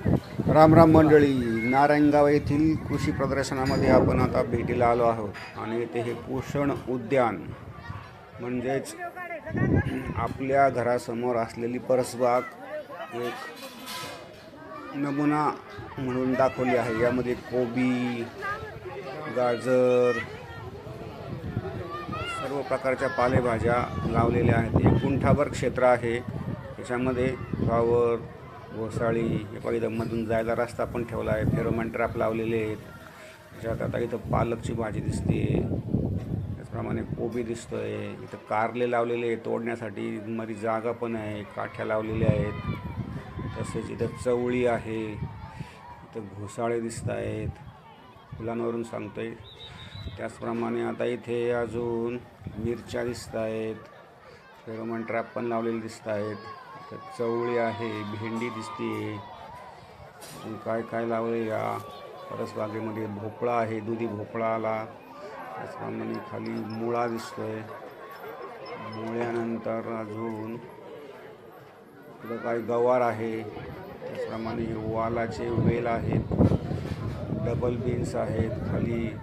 राम राम मंडळी नारायणगाव येथील कृषी प्रदर्शनामध्ये आपण आता भेटीला आलो आहोत आणि येथे हे पोषण उद्यान म्हणजेच आपल्या घरासमोर असलेली परसबाग एक नमुना म्हणून दाखवली आहे. यामध्ये कोबी गाजर सर्व प्रकारच्या पालेभाज्या लावलेल्या आहेत. एक गुंठाभर क्षेत्र आहे. त्याच्यामध्ये फ्लावर घोसाळी बघा इथं मधून जायला रस्ता पण ठेवला आहे फेरोमॅन ट्रॅप लावलेले आहेत. त्याच्यात आता इथं पालकची भाजी दिसते. त्याचप्रमाणे कोबी दिसतो आहे इथं कारले लावलेले आहे तोडण्यासाठी. मध्ये जागा पण आहे काठ्या लावलेल्या आहेत. तसेच इथं चवळी आहे. इथं घोसाळे दिसत आहेत. फुलांवरून सांगतो आहे त्याचप्रमाणे आता इथे अजून मिरच्या दिसत आहेत. फेरोमॅन ट्रॅप पण लावलेले दिसत आहेत. चवळी आहे भेंडी दिसते अजून काय काय लावले या परसबागेमध्ये? भोपळा आहे दुधी भोपळा आला त्याचप्रमाणे खाली मुळा दिसतोय. मुळ्यानंतर अजून इकडं काय गवार आहे. त्याचप्रमाणे वालाचे वेल आहेत. डबल बीन्स आहेत. खाली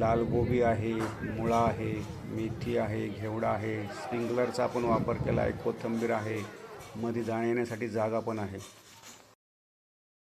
लाल गोबी आहे मुळा आहे मेथी आहे घेवडा आहे. स्प्रिंकलरचा पण वापर केला आहे कोथिंबीर आहे. मध्ये जाण्यायेण्यासाठी जागा पण आहे.